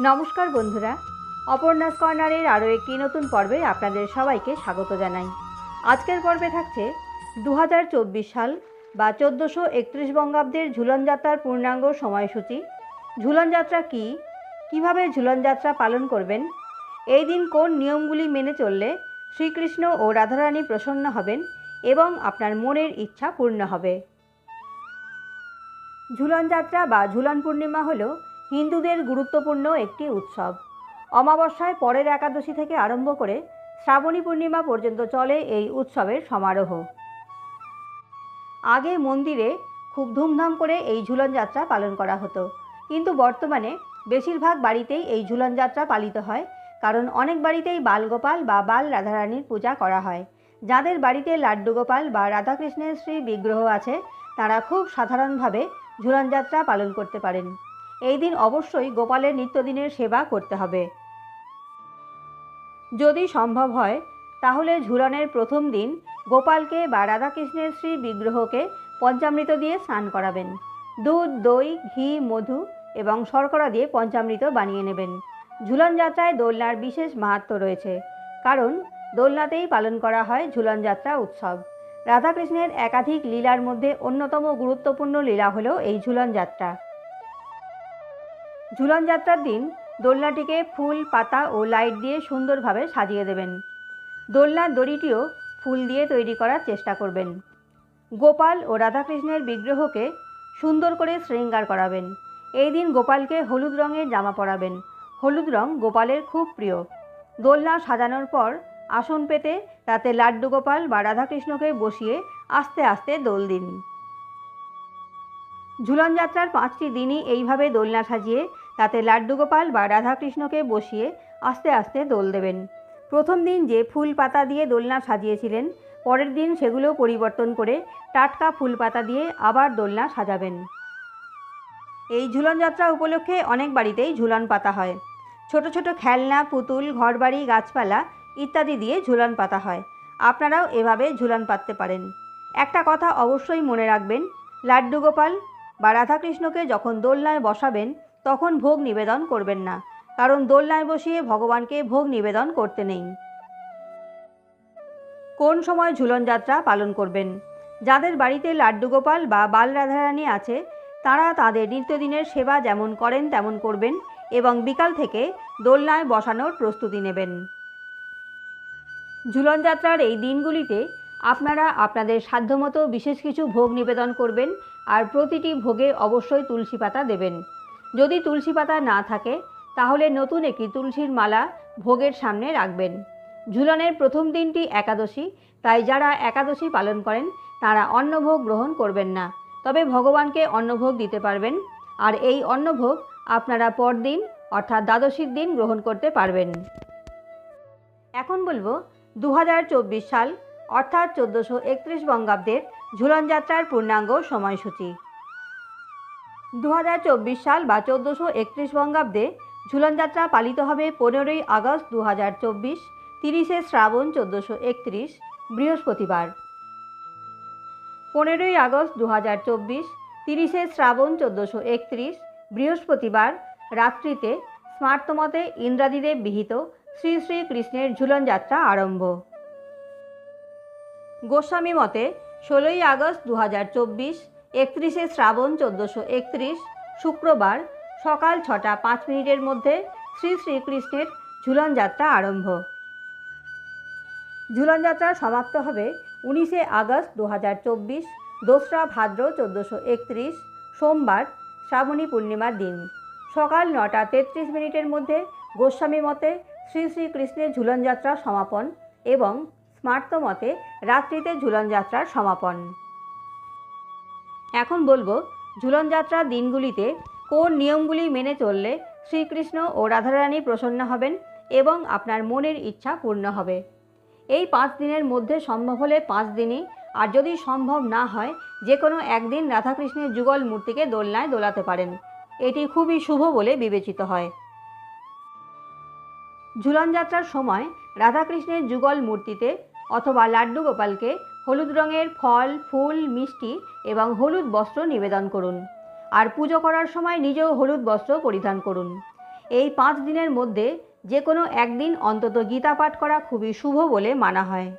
নমস্কার বন্ধুরা। অপর্ণাস কর্নারের আরও একটি নতুন পর্বে আপনাদের সবাইকে স্বাগত জানাই। আজকের পর্বে থাকছে দু হাজার চব্বিশ সাল বা চোদ্দোশো একত্রিশ বঙ্গাব্দের ঝুলনযাত্রার পূর্ণাঙ্গ সময়সূচি। ঝুলনযাত্রা কী? কীভাবে ঝুলনযাত্রা পালন করবেন? এই দিন কোন নিয়মগুলি মেনে চললে শ্রীকৃষ্ণ ও রাধারানী প্রসন্ন হবেন এবং আপনার মনের ইচ্ছা পূর্ণ হবে? ঝুলনযাত্রা বা ঝুলন পূর্ণিমা হল হিন্দুদের গুরুত্বপূর্ণ একটি উৎসব। অমাবস্যায় পরের একাদশী থেকে আরম্ভ করে শ্রাবণী পূর্ণিমা পর্যন্ত চলে এই উৎসবের সমারোহ। আগে মন্দিরে খুব ধুমধাম করে এই ঝুলনযাত্রা পালন করা হতো। কিন্তু বর্তমানে বেশিরভাগ বাড়িতেই এই ঝুলনযাত্রা পালিত হয়, কারণ অনেক বাড়িতেই বালগোপাল বা বাল রাধারানীর পূজা করা হয়। যাদের বাড়িতে লাড্ডু গোপাল বা রাধাকৃষ্ণের শ্রী বিগ্রহ আছে, তারা খুব সাধারণভাবে ঝুলনযাত্রা পালন করতে পারেন। এই দিন অবশ্যই গোপালের নিত্যদিনের সেবা করতে হবে। যদি সম্ভব হয়, তাহলে ঝুলনের প্রথম দিন গোপালকে বা রাধাকৃষ্ণের শ্রী বিগ্রহকে পঞ্চামৃত দিয়ে স্নান করাবেন। দুধ, দই, ঘি, মধু এবং শর্করা দিয়ে পঞ্চামৃত বানিয়ে নেবেন। ঝুলন যাত্রায় দোলনার বিশেষ মাহাত্ম রয়েছে, কারণ দোলনাতেই পালন করা হয় ঝুলন যাত্রা উৎসব। রাধাকৃষ্ণের একাধিক লীলার মধ্যে অন্যতম গুরুত্বপূর্ণ লীলা হল এই ঝুলন যাত্রা। ঝুলন যাত্রার দিন দোলনাটিকে ফুল, পাতা ও লাইট দিয়ে সুন্দরভাবে সাজিয়ে দেবেন। দোলনার দড়িটিও ফুল দিয়ে তৈরি করার চেষ্টা করবেন। গোপাল ও রাধাকৃষ্ণের বিগ্রহকে সুন্দর করে শৃঙ্গার করাবেন। এই দিন গোপালকে হলুদ রঙের জামা পরাবেন। হলুদ রং গোপালের খুব প্রিয়। দোলনা সাজানোর পর আসন পেতে তাতে লাড্ডু গোপাল বা রাধাকৃষ্ণকে বসিয়ে আস্তে আস্তে দোল দিন। ঝুলন যাত্রার পাঁচটি দিনই এইভাবে দোলনা সাজিয়ে তাতে লাড্ডু গোপাল বা রাধাকৃষ্ণকে বসিয়ে আস্তে আস্তে দোল দেবেন। প্রথম দিন যে ফুল পাতা দিয়ে দোলনা সাজিয়েছিলেন, পরের দিন সেগুলো পরিবর্তন করে টাটকা ফুল পাতা দিয়ে আবার দোলনা সাজাবেন। এই ঝুলন যাত্রা উপলক্ষে অনেক বাড়িতেই ঝুলন পাতা হয়। ছোট ছোট খেলনা, পুতুল, ঘরবাড়ি, গাছপালা ইত্যাদি দিয়ে ঝুলন পাতা হয়। আপনারাও এভাবে ঝুলন পাততে পারেন। একটা কথা অবশ্যই মনে রাখবেন, লাড্ডু গোপাল বা রাধাকৃষ্ণকে যখন দোলনায় বসাবেন তখন ভোগ নিবেদন করবেন না, কারণ দোলনায় বসিয়ে ভগবানকে ভোগ নিবেদন করতে নেই। কোন সময় ঝুলন যাত্রা পালন করবেন? যাদের বাড়িতে লাড্ডু গোপাল বা বাল রাধারানী আছে, তারা তাদের নিত্যদিনের সেবা যেমন করেন তেমন করবেন এবং বিকাল থেকে দোলনায় বসানোর প্রস্তুতি নেবেন। ঝুলন যাত্রার এই দিনগুলিতে আপনারা আপনাদের সাধ্যমতো বিশেষ কিছু ভোগ নিবেদন করবেন আর প্রতিটি ভোগে অবশ্যই তুলসী পাতা দেবেন। যদি তুলসী পাতা না থাকে, তাহলে নতুন একটি তুলসীর মালা ভোগের সামনে রাখবেন। ঝুলনের প্রথম দিনটি একাদশী, তাই যারা একাদশী পালন করেন, তারা অন্নভোগ গ্রহণ করবেন না। তবে ভগবানকে অন্নভোগ দিতে পারবেন, আর এই অন্নভোগ আপনারা পরদিন, অর্থাৎ দ্বাদশীর দিন গ্রহণ করতে পারবেন। এখন বলব দু হাজার চব্বিশ সাল, অর্থাৎ চোদ্দোশো একত্রিশ বঙ্গাব্দের ঝুলন যাত্রার পূর্ণাঙ্গ সময়সূচি। দু হাজার চব্বিশ সাল বা চোদ্দোশো একত্রিশ বঙ্গাব্দে ঝুলন যাত্রা পালিত হবে পনেরোই আগস্ট দু হাজার চব্বিশ, তিরিশে শ্রাবণ চোদ্দোশো একত্রিশ, বৃহস্পতিবার। পনেরোই আগস্ট দু হাজার চব্বিশ, তিরিশে শ্রাবণ চোদ্দোশো একত্রিশ, বৃহস্পতিবার রাত্রিতে স্মার্তমতে ইন্দ্রাদিদেব বিহিত শ্রী শ্রী কৃষ্ণের ঝুলন যাত্রা আরম্ভ। গোস্বামী মতে, ষোলোই আগস্ট দু হাজার চব্বিশ একত্রিশে শ্রাবণ চোদ্দোশো একত্রিশ, শুক্রবার সকাল ছটা পাঁচ মিনিটের মধ্যে শ্রী শ্রীকৃষ্ণের ঝুলন যাত্রা আরম্ভ। ঝুলন যাত্রা সমাপ্ত হবে উনিশে আগস্ট দু হাজার চব্বিশ, দোসরা ভাদ্র চোদ্দোশো একত্রিশ, সোমবার শ্রাবণী পূর্ণিমার দিন। সকাল নটা তেত্রিশ মিনিটের মধ্যে গোস্বামী মতে শ্রী শ্রীকৃষ্ণের ঝুলন যাত্রা সমাপন এবং স্মার্ত মতে রাত্রিতে ঝুলন যাত্রার সমাপন। এখন বলব ঝুলন যাত্রার দিনগুলিতে কোন নিয়মগুলি মেনে চললে শ্রীকৃষ্ণ ও রাধারানী প্রসন্ন হবেন এবং আপনার মনের ইচ্ছা পূর্ণ হবে। এই পাঁচ দিনের মধ্যে সম্ভব হলে পাঁচ দিনই, আর যদি সম্ভব না হয় যে কোনো একদিন রাধাকৃষ্ণের যুগল মূর্তিকে দোলনায় দোলাতে পারেন। এটি খুবই শুভ বলে বিবেচিত হয়। ঝুলন যাত্রার সময় রাধাকৃষ্ণের যুগল মূর্তিতে অথবা লাড্ডু গোপালকে হলুদ রঙের ফল, ফুল, মিষ্টি এবং হলুদ বস্ত্র নিবেদন করুন। আর পুজো করার সময় নিজেও হলুদ বস্ত্র পরিধান করুন। এই পাঁচ দিনের মধ্যে যে কোনো একদিন অন্তত গীতা পাঠ করা খুবই শুভ বলে মানা হয়।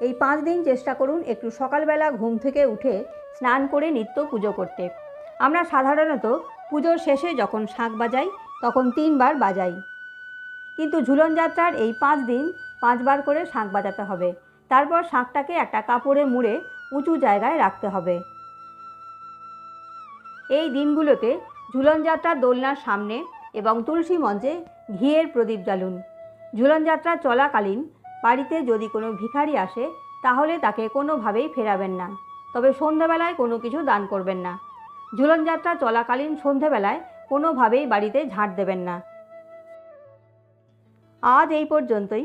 এই পাঁচ দিন চেষ্টা করুন একটু সকালবেলা ঘুম থেকে উঠে স্নান করে নিত্য পুজো করতে। আমরা সাধারণত পুজোর শেষে যখন শাঁখ বাজাই, তখন তিনবার বাজাই। কিন্তু ঝুলন যাত্রার এই পাঁচ দিন পাঁচবার করে শাঁখ বাজাতে হবে। তারপর শাঁখটাকে একটা কাপড়ে মুড়ে উঁচু জায়গায় রাখতে হবে। এই দিনগুলোতে ঝুলন যাত্রার দোলনার সামনে এবং তুলসী মঞ্চে ঘিয়ের প্রদীপ জ্বালুন। ঝুলনযাত্রা চলাকালীন বাড়িতে যদি কোনো ভিখারি আসে, তাহলে তাকে কোনোভাবেই ফেরাবেন না। তবে সন্ধ্যাবেলায় কোনো কিছু দান করবেন না। ঝুলনযাত্রা চলাকালীন সন্ধেবেলায় কোনোভাবেই বাড়িতে ঝাঁট দেবেন না। আজ এই পর্যন্তই।